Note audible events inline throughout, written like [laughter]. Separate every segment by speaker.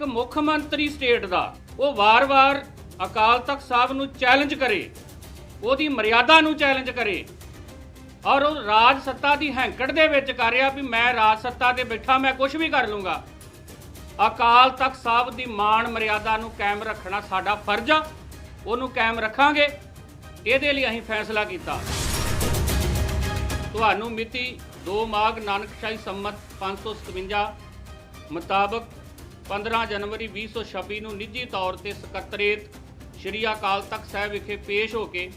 Speaker 1: ਇੱਕ ਮੁੱਖ ਮੰਤਰੀ ਸਟੇਟ ਦਾ, ਉਹ ਵਾਰ-ਵਾਰ ਅਕਾਲ ਤਖਤ ਸਾਹਿਬ ਨੂੰ ਚੈਲੰਜ ਕਰੇ, ਉਹਦੀ ਮਰਿਆਦਾ ਨੂੰ ਚੈਲੰਜ ਕਰੇ ਔਰ ਉਹ ਰਾਜ ਸੱਤਾ ਦੀ ਹੈਂਕੜ ਦੇ ਵਿੱਚ ਕਰ ਰਿਹਾ ਵੀ ਮੈਂ ਰਾਜ ਸੱਤਾ ਤੇ ਬੈਠਾ, ਮੈਂ ਕੁਝ ਵੀ ਕਰ ਲੂੰਗਾ। ਅਕਾਲ ਤਖਤ ਸਾਹਿਬ ਦੀ ਮਾਣ ਮਰਿਆਦਾ ਨੂੰ ਕਾਇਮ ਰੱਖਣਾ ਸਾਡਾ ਫਰਜ਼ ਆ, ਉਹਨੂੰ ਕਾਇਮ ਰੱਖਾਂਗੇ, ਇਹਦੇ ਲਈ ਅਸੀਂ ਫੈਸਲਾ ਕੀਤਾ। ਤੁਹਾਨੂੰ ਮਿਤੀ 2 ਮਾਘ ਨਾਨਕਸ਼ਾਹੀ ਸੰਮਤ 557 ਮੁਤਾਬਕ 15 ਜਨਵਰੀ 2026 ਨੂੰ ਨਿੱਜੀ ਤੌਰ ਤੇ ਸਕੱਤਰੇਤ ਸ਼੍ਰੀ ਅਕਾਲ ਤਖਤ ਸਾਹਿਬ ਵਿਖੇ ਪੇਸ਼ ਹੋ ਕੇ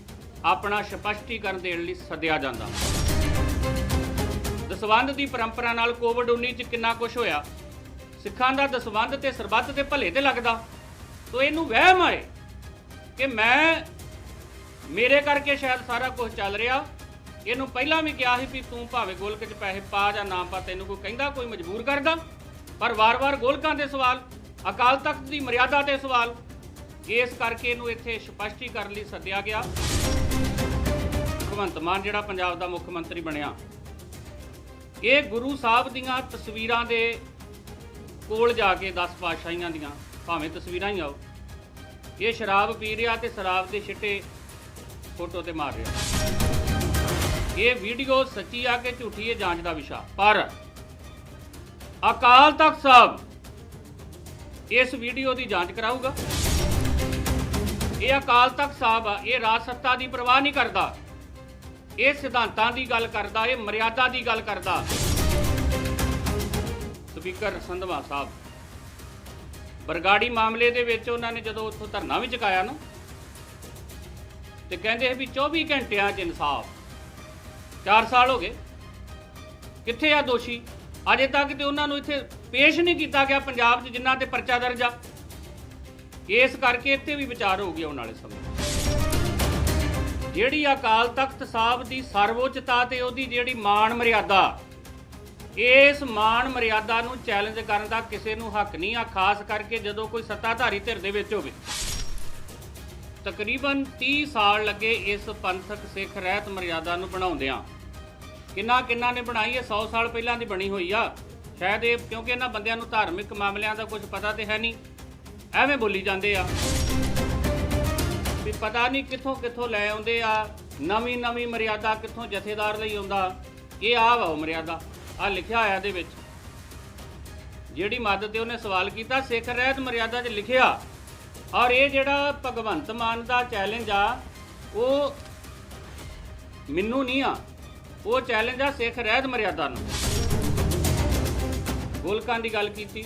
Speaker 1: ਆਪਣਾ ਸਪਸ਼ਟੀਕਰਨ ਦੇਣ ਲਈ ਸੱਦਿਆ ਜਾਂਦਾ। ਦਸਵੰਧ ਦੀ ਪਰੰਪਰਾ ਨਾਲ ਕੋਵਿਡ-19 ਚ ਕਿੰਨਾ ਕੁਝ ਹੋਇਆ? ਸਿੱਖਾਂ ਦਾ ਦਸਵੰਧ ਤੇ ਸਰਬੱਤ ਦੇ ਭਲੇ ਤੇ ਲੱਗਦਾ? ਤੋ ਇਹਨੂੰ ਵਹਿਮ ਆਏ ਕਿ ਮੈਂ, ਮੇਰੇ ਕਰਕੇ ਸ਼ਾਇਦ ਸਾਰਾ ਕੁਝ ਚੱਲ ਰਿਹਾ। ਇਹਨੂੰ ਪਹਿਲਾਂ ਵੀ ਕਿਹਾ ਸੀ ਵੀ ਤੂੰ ਭਾਵੇਂ ਗੋਲਕ 'ਚ ਪੈਸੇ ਪਾ ਜਾਂ ਨਾ ਪਾ, ਤੈਨੂੰ ਕੋਈ ਕਹਿੰਦਾ, ਕੋਈ ਮਜਬੂਰ ਕਰਦਾ। ਪਰ ਵਾਰ-ਵਾਰ ਗੋਲਕਾਂ ਦੇ ਸਵਾਲ, ਅਕਾਲ ਤਖਤ ਦੀ ਮਰਿਆਦਾ ਤੇ ਸਵਾਲ, ਇਸ ਕਰਕੇ ਇਹਨੂੰ ਇੱਥੇ ਸਪਸ਼ਟੀਕਰਨ ਲਈ ਸੱਦਿਆ ਗਿਆ। ਭਗਵੰਤ ਮਾਨ ਜਿਹੜਾ ਪੰਜਾਬ ਦਾ ਮੁੱਖ ਮੰਤਰੀ ਬਣਿਆ, ਇਹ ਗੁਰੂ ਸਾਹਿਬ ਦੀਆਂ ਤਸਵੀਰਾਂ ਦੇ ਕੋਲ ਜਾ ਕੇ 10 ਪਾਤਸ਼ਾਹੀਆਂ ਦੀਆਂ, ਭਾਵੇਂ ਤਸਵੀਰਾਂ ਹੀ ਆਓ, ਇਹ ਸ਼ਰਾਬ ਪੀ ਰਿਹਾ ਤੇ ਸ਼ਰਾਬ ਦੇ ਛਿੱਟੇ ਫੋਟੋ ਤੇ ਮਾਰ ਰਿਹਾ। ਇਹ ਵੀਡੀਓ ਸੱਚੀ ਆ ਕਿ ਝੂਠੀ ਇਹ ਜਾਂਚ ਦਾ ਵਿਸ਼ਾ। ਪਰ ਅਕਾਲ ਤਖਤ ਸਾਹਿਬ, ਇਸ ਵੀਡੀਓ ਦੀ ਜਾਂਚ ਕਰਾਊਗਾ। ਇਹ ਅਕਾਲ ਤਖਤ ਸਾਹਿਬ ਆ, ਇਹ ਰਾਜ ਸੱਤਾ ਦੀ ਪਰਵਾਹ ਨਹੀਂ ਕਰਦਾ। ਇਹ ਸਿਧਾਂਤਾਂ ਦੀ ਗੱਲ ਕਰਦਾ, ਇਹ ਮਰਿਆਦਾ ਦੀ ਗੱਲ ਕਰਦਾ। ਸਪੀਕਰ ਸੰਧਵਾ ਸਾਹਿਬ, ਬਰਗਾੜੀ ਮਾਮਲੇ ਦੇ ਵਿੱਚ ਉਹਨਾਂ ਨੇ ਜਦੋਂ ਉੱਥੋਂ ਧਰਨਾ ਵੀ ਚੁਕਾਇਆ ਨਾ, ਤੇ ਕਹਿੰਦੇ ਵੀ 24 ਘੰਟਿਆਂ 'ਚ ਇਨਸਾਫ 4 ਸਾਲ ਹੋ ਗਏ। ਕਿੱਥੇ ਆ ਦੋਸ਼ੀ? ਅਜੇ ਤੱਕ ਤੇ ਉਹਨਾਂ ਨੂੰ ਇੱਥੇ ਪੇਸ਼ ਨਹੀਂ ਕੀਤਾ ਗਿਆ ਪੰਜਾਬ 'ਚ ਜਿਨ੍ਹਾਂ ਤੇ ਪਰਚਾ ਦਰਜ ਆ। ਇਸ ਕਰਕੇ ਇੱਥੇ ਵੀ ਵਿਚਾਰ ਹੋ ਗਿਆ ਆਉਣ ਵਾਲੇ ਸਮੇਂ ਜਿਹੜੀ ਅਕਾਲ ਤਖਤ ਸਾਹਿਬ ਦੀ ਸਰਵਉੱਚਤਾ ਤੇ ਉਹਦੀ ਜਿਹੜੀ ਮਾਣ ਮਰਿਆਦਾ, ਇਸ ਮਾਣ ਮਰਿਆਦਾ ਨੂੰ ਚੈਲੰਜ ਕਰਨ ਦਾ ਕਿਸੇ ਨੂੰ ਹੱਕ ਨਹੀਂ ਆ, ਖਾਸ ਕਰਕੇ ਜਦੋਂ ਕੋਈ ਸੱਤਾਧਾਰੀ ਧਿਰ ਦੇ ਵਿੱਚ ਹੋਵੇ। ਤਕਰੀਬਨ 30 ਸਾਲ ਲੱਗੇ ਇਸ ਪੰਥਕ ਸਿੱਖ ਰਹਿਤ ਮਰਿਆਦਾ ਨੂੰ ਬਣਾਉਂਦਿਆਂ। ਕਿੰਨਾ ਕਿੰਨਾ ਨੇ ਬਣਾਈ ਹੈ 100 ਸਾਲ ਪਹਿਲਾਂ ਦੀ ਬਣੀ ਹੋਈ ਆ। ਸ਼ਾਇਦ ਇਹ ਕਿਉਂਕਿ ਇਹਨਾਂ ਬੰਦਿਆਂ ਨੂੰ ਧਾਰਮਿਕ ਮਾਮਲਿਆਂ ਦਾ ਕੁਝ ਪਤਾ ਤੇ ਹੈ ਨਹੀਂ। ਐਵੇਂ ਬੋਲੀ ਜਾਂਦੇ ਆ। ਵੀ ਪਤਾ ਨਹੀਂ ਕਿੱਥੋਂ ਕਿੱਥੋਂ ਲੈ ਆਉਂਦੇ ਆ। ਨਵੀਂ ਨਵੀਂ ਮਰਿਆਦਾ ਕਿੱਥੋਂ ਜਥੇਦਾਰ ਲਈ ਆਉਂਦਾ। ਇਹ ਆ ਵਾ ਉਹ ਮਰਿਆਦਾ। ਆ ਲਿਖਿਆ ਹੋਇਆ ਦੇ ਵਿੱਚ। ਜਿਹੜੀ ਮਦਦ ਤੇ ਉਹਨੇ ਸਵਾਲ ਕੀਤਾ, ਸਿੱਖ ਰਹਿਤ ਮਰਿਆਦਾ 'ਚ ਲਿਖਿਆ। ਔਰ ਇਹ ਜਿਹੜਾ ਭਗਵੰਤ ਮਾਨ ਦਾ ਚੈਲੰਜ ਆ, ਉਹ ਮੈਨੂੰ ਨਹੀਂ ਆ। ਉਹ ਚੈਲੰਜ ਆ ਸਿੱਖ ਰਹਿਤ ਮਰਿਆਦਾ ਨੂੰ। ਗੋਲਕਾਂ ਦੀ ਗੱਲ ਕੀਤੀ,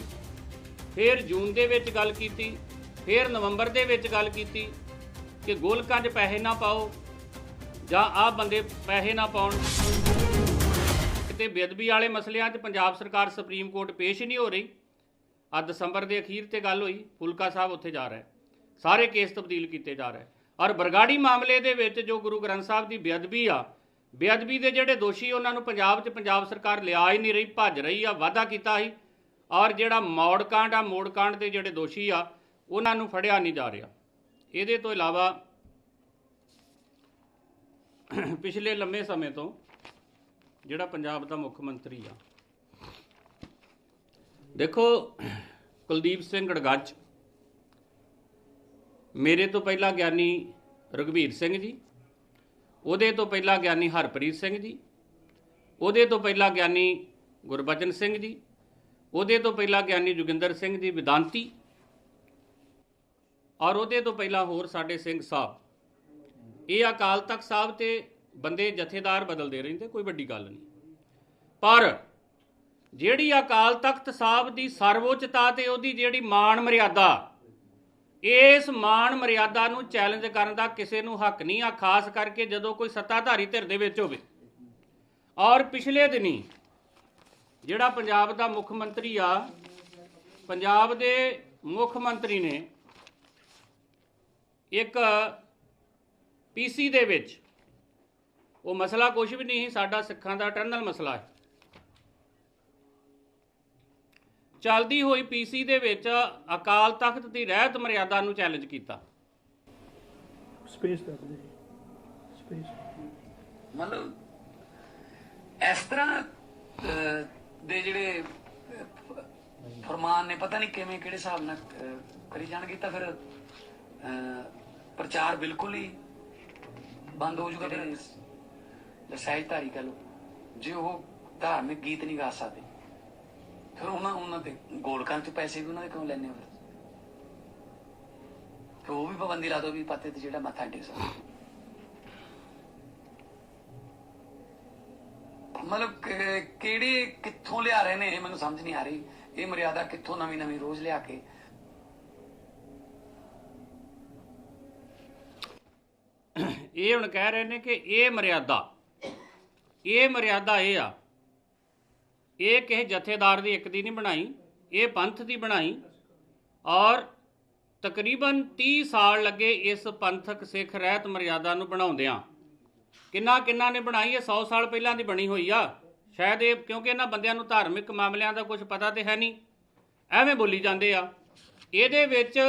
Speaker 1: ਫਿਰ ਜੂਨ ਦੇ ਵਿੱਚ ਗੱਲ ਕੀਤੀ, ਫਿਰ ਨਵੰਬਰ ਦੇ ਵਿੱਚ ਗੱਲ ਕੀਤੀ ਕਿ ਗੋਲਕਾਂ 'ਚ ਪੈਸੇ ਨਾ ਪਾਓ ਜਾਂ ਆਹ ਬੰਦੇ ਪੈਸੇ ਨਾ ਪਾਉਣ। ਕਿਤੇ ਬੇਅਦਬੀ ਵਾਲੇ ਮਸਲਿਆਂ 'ਚ ਪੰਜਾਬ ਸਰਕਾਰ ਸੁਪਰੀਮ ਕੋਰਟ ਪੇਸ਼ ਨਹੀਂ ਹੋ ਰਹੀ। ਆ ਦਸੰਬਰ ਦੇ ਅਖੀਰ ਤੇ ਗੱਲ ਹੋਈ, ਫੁਲਕਾ ਸਾਹਿਬ ਉੱਥੇ ਜਾ ਰਿਹਾ। ਸਾਰੇ ਕੇਸ ਤਬਦੀਲ ਕੀਤੇ ਜਾ ਰਹੇ। ਔਰ ਬਰਗਾੜੀ ਮਾਮਲੇ ਦੇ ਵਿੱਚ ਜੋ ਗੁਰੂ ਗ੍ਰੰਥ ਸਾਹਿਬ ਦੀ ਬੇਅਦਬੀ ਆ ਬੇਅਦਬੀ ਦੇ ਜਿਹੜੇ ਦੋਸ਼ੀ ਉਹਨਾਂ ਨੂੰ ਪੰਜਾਬ 'ਚ ਪੰਜਾਬ ਸਰਕਾਰ ਲਿਆ ਹੀ ਨਹੀਂ ਰਹੀ, ਭੱਜ ਰਹੀ ਆ, ਵਾਅਦਾ ਕੀਤਾ ਸੀ। ਔਰ ਜਿਹੜਾ ਮੌੜ ਕਾਂਡ ਆ ਮੋੜ ਕਾਂਡ ਦੇ ਜਿਹੜੇ ਦੋਸ਼ੀ ਆ, ਉਹਨਾਂ ਨੂੰ ਫੜਿਆ ਨਹੀਂ ਜਾ ਰਿਹਾ। ਇਹਦੇ ਤੋਂ ਇਲਾਵਾ ਪਿਛਲੇ ਲੰਮੇ ਸਮੇਂ ਤੋਂ ਜਿਹੜਾ ਪੰਜਾਬ ਦਾ ਮੁੱਖ ਮੰਤਰੀ ਆ, ਦੇਖੋ, ਕੁਲਦੀਪ ਸਿੰਘ ਗੜਗੱਜ। ਮੇਰੇ ਤੋਂ ਪਹਿਲਾਂ ਗਿਆਨੀ ਰਘਵੀਰ ਸਿੰਘ ਜੀ ਉਹਦੇ ਤੋਂ ਪਹਿਲਾਂ ਗਿਆਨੀ ਹਰਪ੍ਰੀਤ ਸਿੰਘ ਜੀ, ਉਹਦੇ ਤੋਂ ਪਹਿਲਾਂ ਗਿਆਨੀ ਗੁਰਬਚਨ ਸਿੰਘ ਜੀ, ਉਹਦੇ ਤੋਂ ਪਹਿਲਾਂ ਗਿਆਨੀ ਜੋਗਿੰਦਰ ਸਿੰਘ ਜੀ ਵਿਦਾਂਤੀ, ਔਰ ਉਹਦੇ ਤੋਂ ਪਹਿਲਾਂ ਹੋਰ ਸਾਡੇ ਸਿੰਘ ਸਾਹਿਬ। ਇਹ ਅਕਾਲ ਤਖਤ ਸਾਹਿਬ ਤੇ ਬੰਦੇ ਜਥੇਦਾਰ ਬਦਲਦੇ ਰਹਿੰਦੇ, ਕੋਈ ਵੱਡੀ ਗੱਲ ਨਹੀਂ। ਪਰ ਜਿਹੜੀ ਅਕਾਲ ਤਖਤ ਸਾਹਿਬ ਦੀ ਸਰਵਉੱਚਤਾ ਤੇ ਉਹਦੀ ਜਿਹੜੀ ਮਾਣ ਮਰਿਆਦਾ ਇਸ ਮਾਣ ਮਰਿਆਦਾ ਨੂੰ ਚੈਲੰਜ ਕਰਨ ਦਾ ਕਿਸੇ ਨੂੰ ਹੱਕ ਨਹੀਂ ਆ, ਖਾਸ ਕਰਕੇ ਜਦੋਂ ਕੋਈ ਸੱਤਾਧਾਰੀ ਧਿਰ ਦੇ ਵਿੱਚ ਹੋਵੇ। ਔਰ ਪਿਛਲੇ ਦਿਨੀ ਜਿਹੜਾ ਪੰਜਾਬ ਦਾ ਮੁੱਖ ਮੰਤਰੀ ਆ, ਪੰਜਾਬ ਦੇ ਮੁੱਖ ਮੰਤਰੀ ਨੇ ਇੱਕ ਪੀਸੀ ਦੇ ਵਿੱਚ ਉਹ ਮਸਲਾ ਕੁਝ ਵੀ ਨਹੀਂ ਸੀ ਸਾਡਾ ਸਿੱਖਾਂ ਦਾ ਟਰਨਲ ਮਸਲਾ ਹੈ। ਚੱਲਦੀ ਹੋਈ ਪੀਸੀ ਦੇ ਵਿੱਚ ਅਕਾਲ ਤਖਤ ਦੀ ਰਹਿਤ ਮਰਿਆਦਾ ਨੂੰ ਚੈਲੰਜ ਕੀਤਾ।
Speaker 2: ਸਪੇਸ ਕਰ ਦੇ ਸਪੇਸ
Speaker 3: ਮਤਲਬ ਇਸ ਤਰ੍ਹਾਂ ਦੇ ਜਿਹੜੇ ਫਰਮਾਨ ਨੇ ਪਤਾ ਨਹੀਂ ਕਿਵੇਂ ਕਿਹੜੇ ਹਿਸਾਬ ਨਾਲ ਕਰੀ ਜਾਣਗੇ ਤਾਂ ਫਿਰ ਪ੍ਰਚਾਰ ਬਿਲਕੁਲ ਹੀ ਬੰਦ ਹੋ ਜਾਊਗਾ ਫਿਰ। ਲਸਾਇਜ ਧਾਰੀ ਕਹ ਲੋ ਜੇ ਉਹ ਧਾਰਮਿਕ ਗੀਤ ਨਹੀਂ ਗਾ ਸਕਦੇ। ਫਿਰ ਉਹਨਾਂ ਉਹਨਾਂ ਦੇ ਗੋਲਕਾਂ ਚ ਪੈਸੇ ਵੀ ਉਹਨਾਂ ਦੇ ਕਿਉਂ ਲੈਣੇ ਫਿਰ? ਫਿਰ ਉਹ ਵੀ ਪਾਬੰਦੀ ਲਾ ਦੋ ਵੀ ਪਤੇ ਤੇ ਜਿਹੜਾ ਮੱਥਾ ਟੇਕ ਸਕਦਾ। ਮਤਲਬ ਕਿਹੜੇ ਕਿੱਥੋਂ ਲਿਆ ਰਹੇ ਨੇ ਇਹ ਮੈਨੂੰ ਸਮਝ ਨਹੀਂ ਆ ਰਹੀ। ਇਹ ਮਰਿਆਦਾ ਕਿੱਥੋਂ ਨਵੀਂ ਨਵੀਂ ਰੋਜ਼ ਲਿਆ ਕੇ।
Speaker 1: ਇਹ ਹੁਣ ਕਹਿ ਰਹੇ ਨੇ ਕਿ ਇਹ ਮਰਿਆਦਾ ਇਹ ਮਰਿਆਦਾ ਇਹ ਆ ਇਹ ਕਿਸੇ ਜਥੇਦਾਰ ਦੀ ਇੱਕ ਦੀ ਨਹੀਂ ਬਣਾਈ, ਇਹ ਪੰਥ ਦੀ ਬਣਾਈ। ਔਰ ਤਕਰੀਬਨ 30 ਸਾਲ ਲੱਗੇ ਇਸ ਪੰਥਕ ਸਿੱਖ ਰਹਿਤ ਮਰਿਆਦਾ ਨੂੰ ਬਣਾਉਂਦਿਆਂ। ਕਿੰਨਾ ਕਿੰਨਾ ਨੇ ਬਣਾਈ, ਇਹ 100 ਸਾਲ ਪਹਿਲਾਂ ਦੀ ਬਣੀ ਹੋਈ ਆ। ਸ਼ਾਇਦ ਇਹ ਕਿਉਂਕਿ ਇਹਨਾਂ ਬੰਦਿਆਂ ਨੂੰ ਧਾਰਮਿਕ ਮਾਮਲਿਆਂ ਦਾ ਕੁਝ ਪਤਾ ਤੇ ਹੈ ਨਹੀਂ। ਐਵੇਂ ਬੋਲੀ ਜਾਂਦੇ ਆ। ਇਹਦੇ ਵਿੱਚ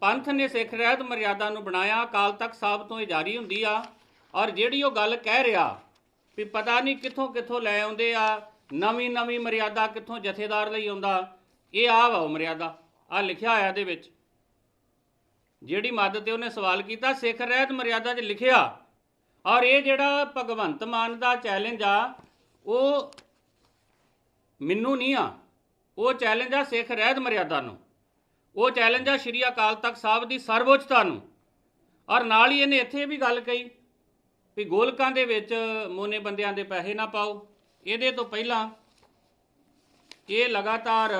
Speaker 1: ਪੰਥ ਨੇ ਸਿੱਖ ਰਹਿਤ ਮਰਿਆਦਾ ਨੂੰ ਬਣਾਇਆ, ਅਕਾਲ ਤਖਤ ਸਾਹਿਬ ਤੋਂ ਇਹ ਜਾਰੀ ਹੁੰਦੀ ਆ। ਔਰ ਜਿਹੜੀ ਉਹ ਗੱਲ ਕਹਿ ਰਿਹਾ ਵੀ ਪਤਾ ਨਹੀਂ ਕਿੱਥੋਂ ਕਿੱਥੋਂ ਲੈ ਆਉਂਦੇ ਆ ਨਵੀਂ ਨਵੀਂ ਮਰਿਆਦਾ ਕਿੱਥੋਂ ਜਥੇਦਾਰ ਲਈ ਆਉਂਦਾ? ਇਹ ਆ ਵਾ ਉਹ ਮਰਿਆਦਾ। ਆ ਲਿਖਿਆ ਹੋਇਆ ਇਹਦੇ ਵਿੱਚ। ਜਿਹੜੀ ਮੱਦ ਤੇ ਉਹਨੇ ਸਵਾਲ ਕੀਤਾ, ਸਿੱਖ ਰਹਿਤ ਮਰਿਆਦਾ 'ਚ ਲਿਖਿਆ। ਔਰ ਇਹ ਜਿਹੜਾ ਭਗਵੰਤ ਮਾਨ ਦਾ ਚੈਲੰਜ ਆ, ਉਹ ਮੈਨੂੰ ਨਹੀਂ ਆ। ਉਹ ਚੈਲੰਜ ਆ ਸਿੱਖ ਰਹਿਤ ਮਰਿਆਦਾ ਨੂੰ। ਉਹ ਚੈਲੰਜ ਆ ਸ਼੍ਰੀ ਅਕਾਲ ਤਖਤ ਸਾਹਿਬ ਦੀ ਸਰਵਉੱਚਤਾ ਨੂੰ। ਔਰ ਨਾਲ ਹੀ ਇਹਨੇ ਇੱਥੇ ਵੀ ਗੱਲ ਕਹੀ ਵੀ ਗੋਲਕਾਂ ਦੇ ਵਿੱਚ ਮੋਨੇ ਬੰਦਿਆਂ ਦੇ ਪੈਸੇ ਨਾ ਪਾਓ। ਇਹਦੇ ਤੋਂ ਪਹਿਲਾਂ ਇਹ ਲਗਾਤਾਰ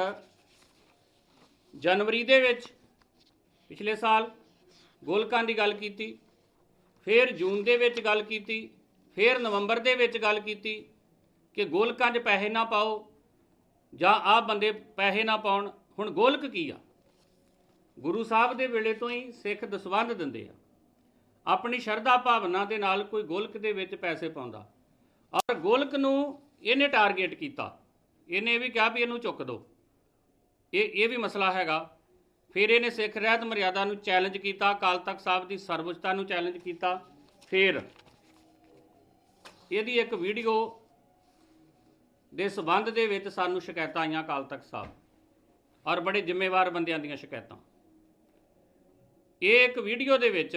Speaker 1: ਜਨਵਰੀ ਦੇ ਵਿੱਚ ਪਿਛਲੇ ਸਾਲ ਗੋਲਕਾਂ ਦੀ ਗੱਲ ਕੀਤੀ, ਫਿਰ ਜੂਨ ਦੇ ਵਿੱਚ ਗੱਲ ਕੀਤੀ, ਫਿਰ ਨਵੰਬਰ ਦੇ ਵਿੱਚ ਗੱਲ ਕੀਤੀ ਕਿ ਗੋਲਕਾਂ 'ਚ ਪੈਸੇ ਨਾ ਪਾਓ ਜਾਂ ਆਹ ਬੰਦੇ ਪੈਸੇ ਨਾ ਪਾਉਣ। ਹੁਣ ਗੋਲਕ ਕੀ ਆ? ਗੁਰੂ ਸਾਹਿਬ ਦੇ ਵੇਲੇ ਤੋਂ ਹੀ ਸਿੱਖ ਦਸਵੰਧ ਦਿੰਦੇ ਆ। ਆਪਣੀ ਸ਼ਰਧਾ ਭਾਵਨਾ ਦੇ ਨਾਲ ਕੋਈ ਗੋਲਕ ਦੇ ਵਿੱਚ ਪੈਸੇ ਪਾਉਂਦਾ। ਔਰ ਗੋਲਕ ਨੂੰ ਇਹਨੇ ਟਾਰਗੇਟ ਕੀਤਾ। ਇਹਨੇ ਇਹ ਵੀ ਕਿਹਾ ਵੀ ਇਹਨੂੰ ਚੁੱਕ ਦਿਓ ਇਹ ਇਹ ਵੀ ਮਸਲਾ ਹੈਗਾ। ਫਿਰ ਇਹਨੇ ਸਿੱਖ ਰਹਿਤ ਮਰਿਆਦਾ ਨੂੰ ਚੈਲੰਜ ਕੀਤਾ, ਅਕਾਲ ਤਖਤ ਸਾਹਿਬ ਦੀ ਸਰਵਉੱਚਤਾ ਨੂੰ ਚੈਲੰਜ ਕੀਤਾ। ਫਿਰ ਇਹਦੀ ਇੱਕ ਵੀਡੀਓ ਦੇ ਸਬੰਧ ਦੇ ਵਿੱਚ ਸਾਨੂੰ ਸ਼ਿਕਾਇਤਾਂ ਆਈਆਂ ਅਕਾਲ ਤਖਤ ਸਾਹਿਬ। ਔਰ ਬੜੇ ਜ਼ਿੰਮੇਵਾਰ ਬੰਦਿਆਂ ਦੀਆਂ ਸ਼ਿਕਾਇਤਾਂ। ਇਹ ਇੱਕ ਵੀਡੀਓ ਦੇ ਵਿੱਚ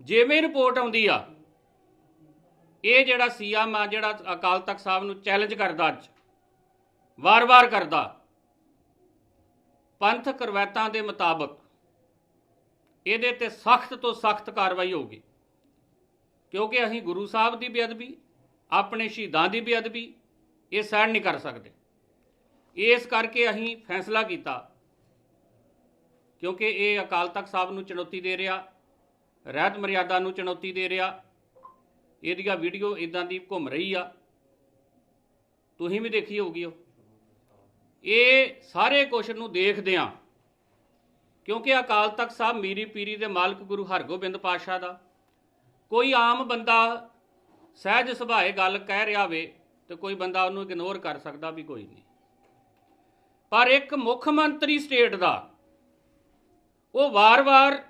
Speaker 1: ਜਿਵੇਂ ਰਿਪੋਰਟ ਆਉਂਦੀ ਆ, ਇਹ ਜਿਹੜਾ ਸੀਐਮ ਆ, ਜਿਹੜਾ ਅਕਾਲ ਤਖਤ ਸਾਹਿਬ ਨੂੰ ਚੈਲੰਜ ਕਰਦਾ ਅੱਜ, ਵਾਰ-ਵਾਰ ਕਰਦਾ, ਪੰਥ ਰਵਾਇਤਾਂ ਦੇ ਮੁਤਾਬਕ ਇਹਦੇ ਤੇ ਸਖਤ ਤੋਂ ਸਖਤ ਕਾਰਵਾਈ ਹੋਊਗੀ। ਕਿਉਂਕਿ ਅਸੀਂ ਗੁਰੂ ਸਾਹਿਬ ਦੀ ਬੇਅਦਬੀ, ਆਪਣੇ ਸ਼ਹੀਦਾਂ ਦੀ ਬੇਅਦਬੀ, ਇਹ ਸਹਿਣ ਨਹੀਂ ਕਰ ਸਕਦੇ। ਇਸ ਕਰਕੇ ਅਸੀਂ ਫੈਸਲਾ ਕੀਤਾ, ਕਿਉਂਕਿ ਇਹ ਅਕਾਲ ਤਖਤ ਸਾਹਿਬ ਨੂੰ ਚੁਣੌਤੀ ਦੇ ਰਿਹਾ ਰਹਿਤ ਮਰਿਆਦਾ ਨੂੰ ਚੁਣੌਤੀ ਦੇ ਰਿਹਾ। ਇਹਦੀਆਂ ਵੀਡੀਓ ਇਦਾਂ ਦੀ ਘੁੰਮ ਰਹੀ ਆ। ਤੁਸੀਂ ਵੀ ਦੇਖੀ ਹੋਊਗੀ ਉਹ। ਇਹ ਸਾਰੇ ਕੁਛ ਨੂੰ ਦੇਖਦੇ ਆ। ਕਿਉਂਕਿ ਅਕਾਲ ਤਖਤ ਸਾਹਿਬ ਮੀਰੀ ਪੀਰੀ ਦੇ ਮਾਲਕ ਗੁਰੂ ਹਰਗੋਬਿੰਦ ਪਾਤਸ਼ਾਹ ਦਾ। ਕੋਈ ਆਮ ਬੰਦਾ ਸਹਿਜ ਸੁਭਾਏ ਗੱਲ ਕਹਿ ਰਿਹਾ ਵੇ ਤੇ ਕੋਈ ਬੰਦਾ ਉਹਨੂੰ ਇਗਨੋਰ ਕਰ ਸਕਦਾ ਵੀ ਕੋਈ ਨਹੀਂ। ਪਰ ਇੱਕ ਮੁੱਖ ਮੰਤਰੀ ਸਟੇਟ ਦਾ ਉਹ ਵਾਰ-ਵਾਰ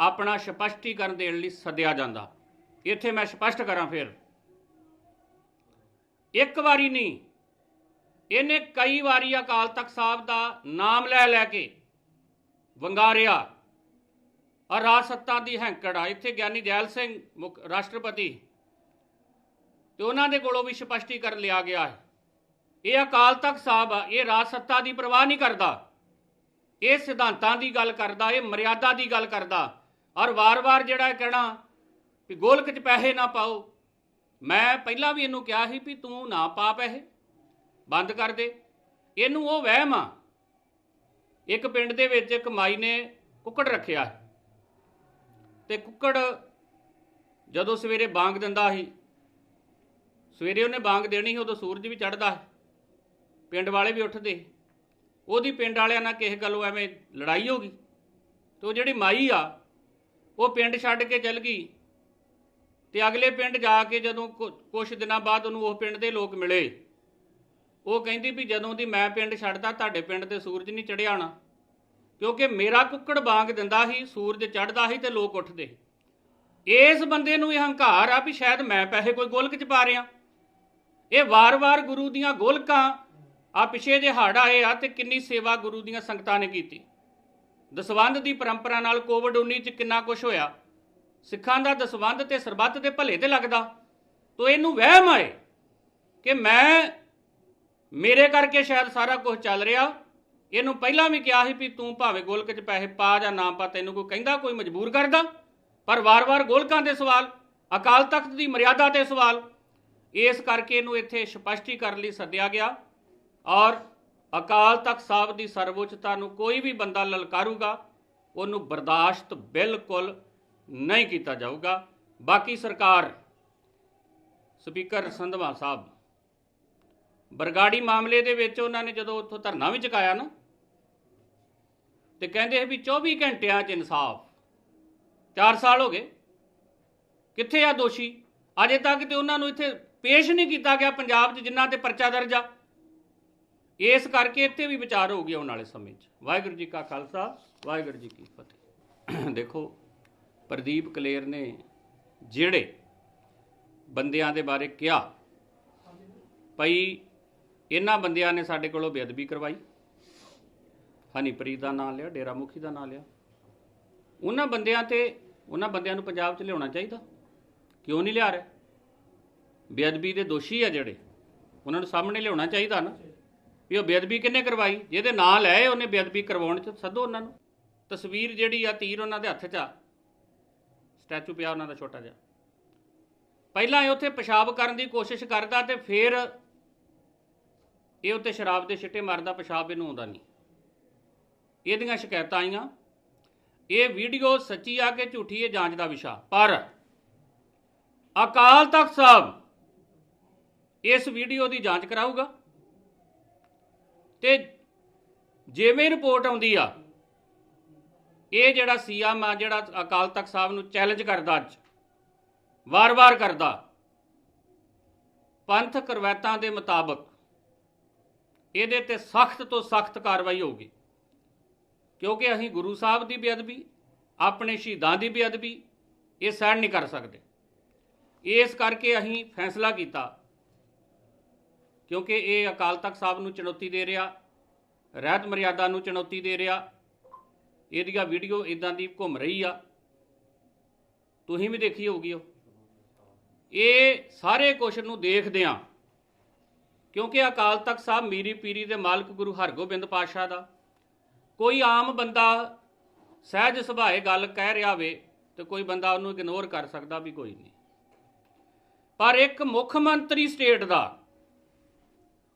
Speaker 1: ਆਪਣਾ ਸਪਸ਼ਟੀਕਰਨ ਦੇਣ ਲਈ ਸੱਦਿਆ ਜਾਂਦਾ। ਇੱਥੇ ਮੈਂ ਸਪਸ਼ਟ ਕਰਾਂ ਫਿਰ। ਇੱਕ ਵਾਰੀ ਨਹੀਂ, ਇਹਨੇ ਕਈ ਵਾਰੀ ਅਕਾਲ ਤਖਤ ਸਾਹਿਬ ਦਾ ਨਾਮ ਲੈ ਲੈ ਕੇ ਵੰਗਾਰਿਆ। ਔਰ ਰਾਜ ਸੱਤਾ ਦੀ ਹੈਂਕੜ ਆ। ਇੱਥੇ ਗਿਆਨੀ ਜੈਲ ਸਿੰਘ ਮੁੱਖ ਰਾਸ਼ਟਰਪਤੀ ਤੇ ਉਹਨਾਂ ਦੇ ਕੋਲੋਂ ਵੀ ਸਪਸ਼ਟੀਕਰਨ ਲਿਆ ਗਿਆ ਹੈ। ਇਹ ਅਕਾਲ ਤਖਤ ਸਾਹਿਬ ਆ, ਇਹ ਰਾਜ ਸੱਤਾ ਦੀ ਪਰਵਾਹ ਨਹੀਂ ਕਰਦਾ। ਇਹ ਸਿਧਾਂਤਾਂ ਦੀ ਗੱਲ ਕਰਦਾ, ਇਹ ਮਰਿਆਦਾ ਦੀ ਗੱਲ ਕਰਦਾ। ਔਰ ਵਾਰ-ਵਾਰ ਜਿਹੜਾ ਕਹਿਣਾ ਵੀ ਗੋਲਕ 'ਚ ਪੈਸੇ ਨਾ ਪਾਓ। ਮੈਂ ਪਹਿਲਾਂ ਵੀ ਇਹਨੂੰ ਕਿਹਾ ਸੀ ਵੀ ਤੂੰ ਨਾ ਪਾ ਪੈਸੇ, ਬੰਦ ਕਰ ਦੇ। ਇਹਨੂੰ ਉਹ ਵਹਿਮ ਆ। ਇੱਕ ਪਿੰਡ ਦੇ ਵਿੱਚ ਇੱਕ ਮਾਈ ਨੇ ਕੁੱਕੜ ਰੱਖਿਆ ਤੇ ਕੁੱਕੜ ਜਦੋਂ ਸਵੇਰੇ ਬਾਂਗ ਦਿੰਦਾ ਸੀ, ਸਵੇਰੇ ਉਹਨੇ ਬਾਂਗ ਦੇਣੀ ਸੀ, ਉਦੋਂ ਸੂਰਜ ਵੀ ਚੜ੍ਹਦਾ ਹੈ ਪਿੰਡ ਵਾਲੇ ਵੀ ਉੱਠਦੇ ਉਹਦੀ ਪਿੰਡ ਵਾਲਿਆਂ ਨਾਲ ਕਿਸੇ ਗੱਲੋਂ ਐਵੇਂ ਲੜਾਈ ਹੋ ਗਈ। ਤੇ ਉਹ ਜਿਹੜੀ ਮਾਈ ਆ ਉਹ ਪਿੰਡ ਛੱਡ ਕੇ ਚਲ ਗਈ। ਤੇ ਅਗਲੇ ਪਿੰਡ ਜਾ ਕੇ ਜਦੋਂ ਕੁਝ ਦਿਨਾਂ ਬਾਅਦ ਉਹਨੂੰ ਉਹ ਪਿੰਡ ਦੇ ਲੋਕ ਮਿਲੇ। ਉਹ ਕਹਿੰਦੀ ਵੀ ਜਦੋਂ ਦੀ ਮੈਂ ਪਿੰਡ ਛੱਡਦਾ, ਤੁਹਾਡੇ ਪਿੰਡ ਤੇ ਸੂਰਜ ਨਹੀਂ ਚੜਿਆ ਹੋਣਾ ਕਿਉਂਕਿ ਮੇਰਾ ਕੁੱਕੜ ਬਾਂਗ ਦਿੰਦਾ ਸੀ, ਸੂਰਜ ਚੜਦਾ ਸੀ ਤੇ ਲੋਕ ਉੱਠਦੇ। ਇਸ ਬੰਦੇ ਨੂੰ ਇਹ ਹੰਕਾਰ ਆ ਵੀ ਸ਼ਾਇਦ ਮੈਂ ਪੈਸੇ ਕੋਈ ਗੋਲਕ ਚ ਪਾ ਰਿਆਂ ਇਹ ਵਾਰ-ਵਾਰ ਗੁਰੂ ਦੀਆਂ ਗੋਲਕਾਂ ਆ ਪਿਛੇ ਜੇ ਹੜ ਆਏ ਆ ਤੇ ਕਿੰਨੀ ਸੇਵਾ ਗੁਰੂ ਦੀਆਂ ਸੰਗਤਾਂ ਨੇ ਕੀਤੀ। ਦਸਵੰਧ ਦੀ ਪਰੰਪਰਾ ਨਾਲ ਕੋਵਿਡ 19 ਚ ਕਿੰਨਾ ਕੁਝ ਹੋਇਆ? ਸਿੱਖਾਂ ਦਾ ਦਸਵੰਧ ਤੇ ਸਰਬੱਤ ਦੇ ਭਲੇ ਤੇ ਲੱਗਦਾ? ਤੋ ਇਹਨੂੰ ਵਹਿਮ ਆਏ ਕਿ ਮੈਂ, ਮੇਰੇ ਕਰਕੇ ਸ਼ਾਇਦ ਸਾਰਾ ਕੁਝ ਚੱਲ ਰਿਹਾ। ਇਹਨੂੰ ਪਹਿਲਾਂ ਵੀ ਕਿਹਾ ਸੀ ਵੀ ਤੂੰ ਭਾਵੇਂ ਗੋਲਕ 'ਚ ਪੈਸੇ ਪਾ ਜਾਂ ਨਾ ਪਾ, ਤੈਨੂੰ ਕੋਈ ਕਹਿੰਦਾ, ਕੋਈ ਮਜਬੂਰ ਕਰਦਾ। ਪਰ ਵਾਰ-ਵਾਰ ਗੋਲਕਾਂ ਦੇ ਸਵਾਲ, ਅਕਾਲ ਤਖਤ ਦੀ ਮਰਿਆਦਾ ਤੇ ਸਵਾਲ, ਇਸ ਕਰਕੇ ਇਹਨੂੰ ਇੱਥੇ ਸਪਸ਼ਟੀਕਰਨ ਲਈ ਸੱਦਿਆ ਗਿਆ। ਔਰ ਅਕਾਲ ਤਖਤ ਸਾਹਿਬ ਦੀ ਸਰਵਉੱਚਤਾ ਨੂੰ ਕੋਈ ਵੀ ਬੰਦਾ ਲਲਕਾਰੂਗਾ, ਉਹਨੂੰ ਬਰਦਾਸ਼ਤ ਬਿਲਕੁਲ ਨਹੀਂ ਕੀਤਾ ਜਾਊਗਾ। ਬਾਕੀ ਸਰਕਾਰ, ਸਪੀਕਰ ਸੰਧਵਾ ਸਾਹਿਬ, ਬਰਗਾੜੀ ਮਾਮਲੇ ਦੇ ਵਿੱਚ ਉਹਨਾਂ ਨੇ ਜਦੋਂ ਉੱਥੋਂ ਧਰਨਾ ਵੀ ਚੁਕਾਇਆ ਨਾ, ਤੇ ਕਹਿੰਦੇ ਵੀ 24 ਘੰਟਿਆਂ 'ਚ ਇਨਸਾਫ 4 ਸਾਲ ਹੋ ਗਏ। ਕਿੱਥੇ ਆ ਦੋਸ਼ੀ? ਅਜੇ ਤੱਕ ਤੇ ਉਹਨਾਂ ਨੂੰ ਇੱਥੇ ਪੇਸ਼ ਨਹੀਂ ਕੀਤਾ ਗਿਆ, ਪੰਜਾਬ 'ਚ ਜਿਨ੍ਹਾਂ ਤੇ ਪਰਚਾ ਦਰਜ ਆ। ਇਸ ਕਰਕੇ ਇੱਥੇ ਵੀ ਵਿਚਾਰ ਹੋ ਗਿਆ ਆਉਣ ਵਾਲੇ ਸਮੇਂ 'ਚ। ਵਾਹਿਗੁਰੂ ਜੀ ਕਾ ਖਾਲਸਾ, ਵਾਹਿਗੁਰੂ ਜੀ ਕੀ ਫਤਿਹ। ਦੇਖੋ, ਪ੍ਰਦੀਪ ਕਲੇਰ ਨੇ ਜਿਹੜੇ ਬੰਦਿਆਂ ਦੇ ਬਾਰੇ ਕਿਹਾ, ਭਈ ਇਹਨਾਂ ਬੰਦਿਆਂ ਨੇ ਸਾਡੇ ਕੋਲੋਂ ਬੇਅਦਬੀ ਕਰਵਾਈ। ਹਨੀਪ੍ਰੀਤ ਦਾ ਨਾਮ ਲਿਆ ਡੇਰਾ ਮੁਖੀ ਦਾ ਨਾਮ ਲਿਆ। ਉਹਨਾਂ ਬੰਦਿਆਂ ਤੇ, ਉਹਨਾਂ ਬੰਦਿਆਂ ਨੂੰ ਪੰਜਾਬ 'ਚ ਲਿਆਉਣਾ ਚਾਹੀਦਾ। ਕਿਉਂ ਨਹੀਂ ਲਿਆ ਰਹੇ? ਬੇਅਦਬੀ ਦੇ ਦੋਸ਼ੀ ਆ ਜਿਹੜੇ। ਉਹਨਾਂ ਨੂੰ ਸਾਹਮਣੇ ਲਿਆਉਣਾ ਚਾਹੀਦਾ ਨਾ। ਵੀ ਉਹ ਬੇਅਦਬੀ ਕਿੰਨੇ ਕਰਵਾਈ? ਜਿਹਦੇ ਨਾਂ ਲੈ ਉਹਨੇ ਬੇਅਦਬੀ ਕਰਵਾਉਣ 'ਚ ਸੱਦੋ ਉਹਨਾਂ ਨੂੰ। ਤਸਵੀਰ ਜਿਹੜੀ ਆ ਤੀਰ ਉਹਨਾਂ ਦੇ ਹੱਥ 'ਚ ਆ। ਸਟੈਚੂ ਪਿਆ ਉਹਨਾਂ ਦਾ ਛੋਟਾ ਜਿਹਾ। ਪਹਿਲਾਂ ਇਹ ਉੱਥੇ ਪਿਸ਼ਾਬ ਕਰਨ ਦੀ ਕੋਸ਼ਿਸ਼ ਕਰਦਾ ਤੇ ਫਿਰ ਇਹ ਉੱਤੇ ਸ਼ਰਾਬ ਦੇ ਛਿੱਟੇ ਮਾਰਦਾ, ਪਿਸ਼ਾਬ ਇਹਨੂੰ ਆਉਂਦਾ ਨਹੀਂ। ਇਹਦੀਆਂ ਸ਼ਿਕਾਇਤਾਂ ਆਈਆਂ। ਇਹ ਵੀਡੀਓ ਸੱਚੀ ਆ ਕਿ ਝੂਠੀ ਇਹ ਜਾਂਚ ਦਾ ਵਿਸ਼ਾ? ਪਰ ਅਕਾਲ ਤਖਤ ਸਾਹਿਬ ਇਸ ਵੀਡੀਓ ਦੀ ਜਾਂਚ ਕਰਾਊਗਾ। ਤੇ ਜਿਵੇਂ ਰਿਪੋਰਟ ਆਉਂਦੀ ਆ, ਇਹ ਜਿਹੜਾ ਸੀਐਮ ਆ, ਜਿਹੜਾ ਅਕਾਲ ਤਖਤ ਸਾਹਿਬ ਨੂੰ ਚੈਲੰਜ ਕਰਦਾ ਅੱਜ, ਵਾਰ-ਵਾਰ ਕਰਦਾ, ਪੰਥ ਰਵਾਇਤਾਂ ਦੇ ਮੁਤਾਬਕ ਇਹਦੇ ਤੇ ਸਖਤ ਤੋਂ ਸਖਤ ਕਾਰਵਾਈ ਹੋਊਗੀ। ਕਿਉਂਕਿ ਅਸੀਂ ਗੁਰੂ ਸਾਹਿਬ ਦੀ ਬੇਅਦਬੀ, ਆਪਣੇ ਸ਼ਹੀਦਾਂ ਦੀ ਬੇਅਦਬੀ, ਇਹ ਸਹਿਣ ਨਹੀਂ ਕਰ ਸਕਦੇ। ਇਸ ਕਰਕੇ ਅਸੀਂ ਫੈਸਲਾ ਕੀਤਾ ਕਿਉਂਕਿ ਇਹ ਅਕਾਲ ਤਖਤ ਸਾਹਿਬ ਨੂੰ ਚੁਣੌਤੀ ਦੇ ਰਿਹਾ, ਰਹਿਤ ਮਰਿਆਦਾ ਨੂੰ ਚੁਣੌਤੀ ਦੇ ਰਿਹਾ। ਇਹਦੀਆਂ ਵੀਡੀਓ ਇਦਾਂ ਦੀ ਘੁੰਮ ਰਹੀ ਆ। ਤੁਸੀਂ ਵੀ ਦੇਖੀ ਹੋਊਗੀ ਉਹ। ਇਹ ਸਾਰੇ ਕੁਛ ਨੂੰ ਦੇਖਦੇ ਆ ਕਿਉਂਕਿ ਅਕਾਲ ਤਖਤ ਸਾਹਿਬ ਮੀਰੀ ਪੀਰੀ ਦੇ ਮਾਲਕ ਗੁਰੂ ਹਰਗੋਬਿੰਦ ਪਾਤਸ਼ਾਹ ਦਾ। ਕੋਈ ਆਮ ਬੰਦਾ ਸਹਿਜ ਸੁਭਾਏ ਗੱਲ ਕਹਿ ਰਿਹਾ ਵੇ ਤੇ ਕੋਈ ਬੰਦਾ ਉਹਨੂੰ ਇਗਨੋਰ ਕਰ ਸਕਦਾ ਵੀ ਕੋਈ ਨਹੀਂ। ਪਰ ਇੱਕ ਮੁੱਖ ਮੰਤਰੀ ਸਟੇਟ ਦਾ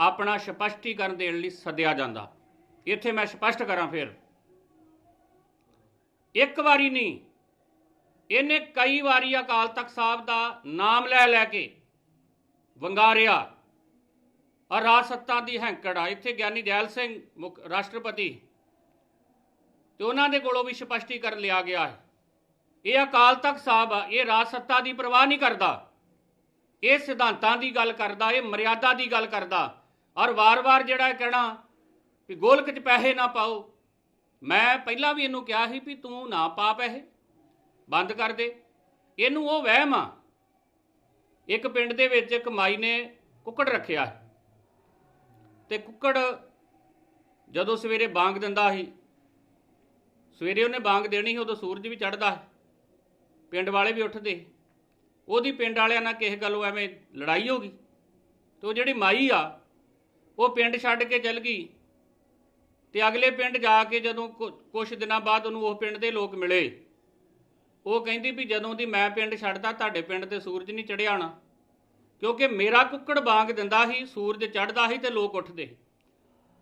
Speaker 1: ਆਪਣਾ ਸਪਸ਼ਟੀਕਰਨ ਦੇਣ ਲਈ ਸੱਦਿਆ ਜਾਂਦਾ। ਇੱਥੇ ਮੈਂ ਸਪਸ਼ਟ ਕਰਾਂ ਫਿਰ। ਇੱਕ ਵਾਰੀ ਨਹੀਂ, ਇਹਨੇ ਕਈ ਵਾਰੀ ਅਕਾਲ ਤਖਤ ਸਾਹਿਬ ਦਾ ਨਾਮ ਲੈ ਲੈ ਕੇ ਵੰਗਾਰਿਆ। ਔਰ ਰਾਜ ਸੱਤਾ ਦੀ ਹੈਂਕੜ ਆ। ਇੱਥੇ ਗਿਆਨੀ ਜੈਲ ਸਿੰਘ ਮੁੱਖ ਰਾਸ਼ਟਰਪਤੀ ਤੇ ਉਹਨਾਂ ਦੇ ਕੋਲੋਂ ਵੀ ਸਪਸ਼ਟੀਕਰਨ ਲਿਆ ਗਿਆ ਹੈ। ਇਹ ਅਕਾਲ ਤਖਤ ਸਾਹਿਬ ਆ, ਇਹ ਰਾਜ ਸੱਤਾ ਦੀ ਪਰਵਾਹ ਨਹੀਂ ਕਰਦਾ। ਇਹ ਸਿਧਾਂਤਾਂ ਦੀ ਗੱਲ ਕਰਦਾ, ਇਹ ਮਰਿਆਦਾ ਦੀ ਗੱਲ ਕਰਦਾ। ਔਰ ਵਾਰ-ਵਾਰ ਜਿਹੜਾ ਕਹਿਣਾ ਵੀ ਗੋਲਕ 'ਚ ਪੈਸੇ ਨਾ ਪਾਓ। ਮੈਂ ਪਹਿਲਾਂ ਵੀ ਇਹਨੂੰ ਕਿਹਾ ਸੀ ਵੀ ਤੂੰ ਨਾ ਪਾ ਪੈਸੇ, ਬੰਦ ਕਰ ਦੇ। ਇਹਨੂੰ ਉਹ ਵਹਿਮ ਆ। ਇੱਕ ਪਿੰਡ ਦੇ ਵਿੱਚ ਇੱਕ ਮਾਈ ਨੇ ਕੁੱਕੜ ਰੱਖਿਆ ਤੇ ਕੁੱਕੜ ਜਦੋਂ ਸਵੇਰੇ ਬਾਂਗ ਦਿੰਦਾ ਸੀ, ਸਵੇਰੇ ਉਹਨੇ ਬਾਂਗ ਦੇਣੀ ਸੀ, ਉਦੋਂ ਸੂਰਜ ਵੀ ਚੜ੍ਹਦਾ ਪਿੰਡ ਵਾਲੇ ਵੀ ਉੱਠਦੇ ਉਹਦੀ ਪਿੰਡ ਵਾਲਿਆਂ ਨਾਲ ਕਿਸੇ ਗੱਲੋਂ ਐਵੇਂ ਲੜਾਈ ਹੋ ਗਈ। ਤੇ ਉਹ ਜਿਹੜੀ ਮਾਈ ਆ ਉਹ ਪਿੰਡ ਛੱਡ ਕੇ ਚਲ ਗਈ। ਤੇ ਅਗਲੇ ਪਿੰਡ ਜਾ ਕੇ ਜਦੋਂ ਕੁਝ ਦਿਨਾਂ ਬਾਅਦ ਉਹਨੂੰ ਉਹ ਪਿੰਡ ਦੇ ਲੋਕ ਮਿਲੇ। ਉਹ ਕਹਿੰਦੀ ਵੀ ਜਦੋਂ ਦੀ ਮੈਂ ਪਿੰਡ ਛੱਡਦਾ, ਤੁਹਾਡੇ ਪਿੰਡ ਤੇ ਸੂਰਜ ਨਹੀਂ ਚੜਿਆ ਹੋਣਾ ਕਿਉਂਕਿ ਮੇਰਾ ਕੁੱਕੜ ਬਾਂਗ ਦਿੰਦਾ ਸੀ, ਸੂਰਜ ਚੜਦਾ ਸੀ ਤੇ ਲੋਕ ਉੱਠਦੇ।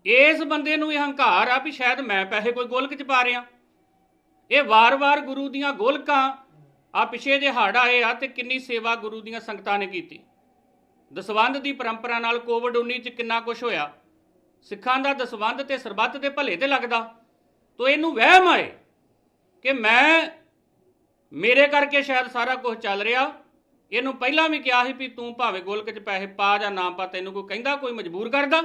Speaker 1: ਇਸ ਬੰਦੇ ਨੂੰ ਇਹ ਹੰਕਾਰ ਆ ਵੀ ਸ਼ਾਇਦ ਮੈਂ ਪੈਸੇ ਕੋਈ ਗੋਲਕ ਚ ਪਾ ਰਿਆਂ ਇਹ ਵਾਰ-ਵਾਰ ਗੁਰੂ ਦੀਆਂ ਗੋਲਕਾਂ ਆ ਪਿਛੇ ਜੇ ਹੜ ਆਏ ਆ ਤੇ ਕਿੰਨੀ ਸੇਵਾ ਗੁਰੂ ਦੀਆਂ ਸੰਗਤਾਂ ਨੇ ਕੀਤੀ। ਦਸਵੰਧ ਦੀ ਪਰੰਪਰਾ ਨਾਲ ਕੋਵਿਡ 19 ਚ ਕਿੰਨਾ ਕੁਝ ਹੋਇਆ? ਸਿੱਖਾਂ ਦਾ ਦਸਵੰਧ ਤੇ ਸਰਬੱਤ ਦੇ ਭਲੇ ਤੇ ਲੱਗਦਾ? ਤੋ ਇਹਨੂੰ ਵਹਿਮ ਆਏ ਕਿ ਮੈਂ, ਮੇਰੇ ਕਰਕੇ ਸ਼ਾਇਦ ਸਾਰਾ ਕੁਝ ਚੱਲ ਰਿਹਾ। ਇਹਨੂੰ ਪਹਿਲਾਂ ਵੀ ਕਿਹਾ ਸੀ ਵੀ ਤੂੰ ਭਾਵੇਂ ਗੋਲਕ 'ਚ ਪੈਸੇ ਪਾ ਜਾਂ ਨਾ ਪਾ, ਤੈਨੂੰ ਕੋਈ ਕਹਿੰਦਾ, ਕੋਈ ਮਜਬੂਰ ਕਰਦਾ।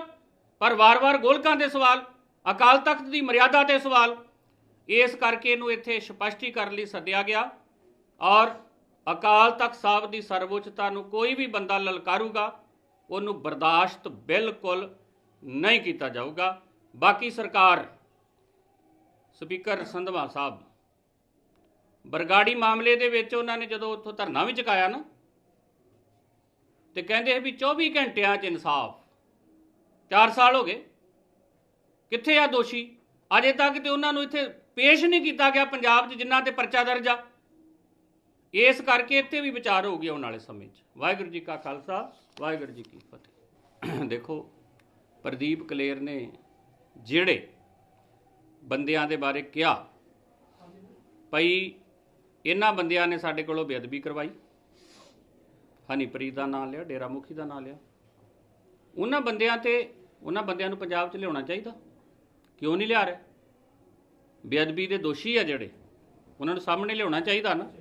Speaker 1: ਪਰ ਵਾਰ-ਵਾਰ ਗੋਲਕਾਂ ਦੇ ਸਵਾਲ, ਅਕਾਲ ਤਖਤ ਦੀ ਮਰਿਆਦਾ ਤੇ ਸਵਾਲ, ਇਸ ਕਰਕੇ ਇਹਨੂੰ ਇੱਥੇ ਸਪਸ਼ਟੀਕਰਨ ਲਈ ਸੱਦਿਆ ਗਿਆ। ਔਰ ਅਕਾਲ ਤਖਤ ਸਾਹਿਬ ਦੀ ਸਰਵਉੱਚਤਾ ਨੂੰ ਕੋਈ ਵੀ ਬੰਦਾ ਲਲਕਾਰੂਗਾ, ਉਹਨੂੰ ਬਰਦਾਸ਼ਤ ਬਿਲਕੁਲ ਨਹੀਂ ਕੀਤਾ ਜਾਊਗਾ। ਬਾਕੀ ਸਰਕਾਰ, ਸਪੀਕਰ ਸੰਧਵਾ ਸਾਹਿਬ, ਬਰਗਾੜੀ ਮਾਮਲੇ ਦੇ ਵਿੱਚ ਉਹਨਾਂ ਨੇ ਜਦੋਂ ਉੱਥੋਂ ਧਰਨਾ ਵੀ ਚੁਕਾਇਆ ਨਾ, ਤੇ ਕਹਿੰਦੇ ਵੀ 24 ਘੰਟਿਆਂ 'ਚ ਇਨਸਾਫ 4 ਸਾਲ ਹੋ ਗਏ। ਕਿੱਥੇ ਆ ਦੋਸ਼ੀ? ਅਜੇ ਤੱਕ ਤੇ ਉਹਨਾਂ ਨੂੰ ਇੱਥੇ ਪੇਸ਼ ਨਹੀਂ ਕੀਤਾ ਗਿਆ, ਪੰਜਾਬ 'ਚ ਜਿਨ੍ਹਾਂ ਤੇ ਪਰਚਾ ਦਰਜ ਆ। ਇਸ ਕਰਕੇ ਇੱਥੇ ਵੀ ਵਿਚਾਰ ਹੋ ਗਿਆ ਆਉਣ ਵਾਲੇ ਸਮੇਂ 'ਚ। ਵਾਹਿਗੁਰੂ ਜੀ ਕਾ ਖਾਲਸਾ, ਵਾਹਿਗੁਰੂ ਜੀ ਕੀ ਫਤਿਹ। [clears throat] ਦੇਖੋ, ਪ੍ਰਦੀਪ ਕਲੇਰ ਨੇ ਜਿਹੜੇ ਬੰਦਿਆਂ ਦੇ ਬਾਰੇ ਕਿਹਾ, ਭਈ ਇਹਨਾਂ ਬੰਦਿਆਂ ਨੇ ਸਾਡੇ ਕੋਲੋਂ ਬੇਅਦਬੀ ਕਰਵਾਈ। ਹਨੀਪ੍ਰੀਤ ਦਾ ਨਾਮ ਲਿਆ ਡੇਰਾ ਮੁਖੀ ਦਾ ਨਾਮ ਲਿਆ। ਉਹਨਾਂ ਬੰਦਿਆਂ ਤੇ, ਉਹਨਾਂ ਬੰਦਿਆਂ ਨੂੰ ਪੰਜਾਬ 'ਚ ਲਿਆਉਣਾ ਚਾਹੀਦਾ। ਕਿਉਂ ਨਹੀਂ ਲਿਆ ਰਿਹਾ? ਬੇਅਦਬੀ ਦੇ ਦੋਸ਼ੀ ਆ ਜਿਹੜੇ। ਉਹਨਾਂ ਨੂੰ ਸਾਹਮਣੇ ਲਿਆਉਣਾ ਚਾਹੀਦਾ ਨਾ।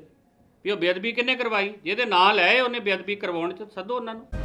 Speaker 1: ਵੀ ਉਹ ਬੇਅਦਬੀ ਕਿੰਨੇ ਕਰਵਾਈ? ਜਿਹਦੇ ਨਾਂ ਲਏ, ਉਹਨੇ ਬੇਅਦਬੀ ਕਰਵਾਉਣ 'ਚ ਸੱਦੋ ਉਹਨਾਂ ਨੂੰ।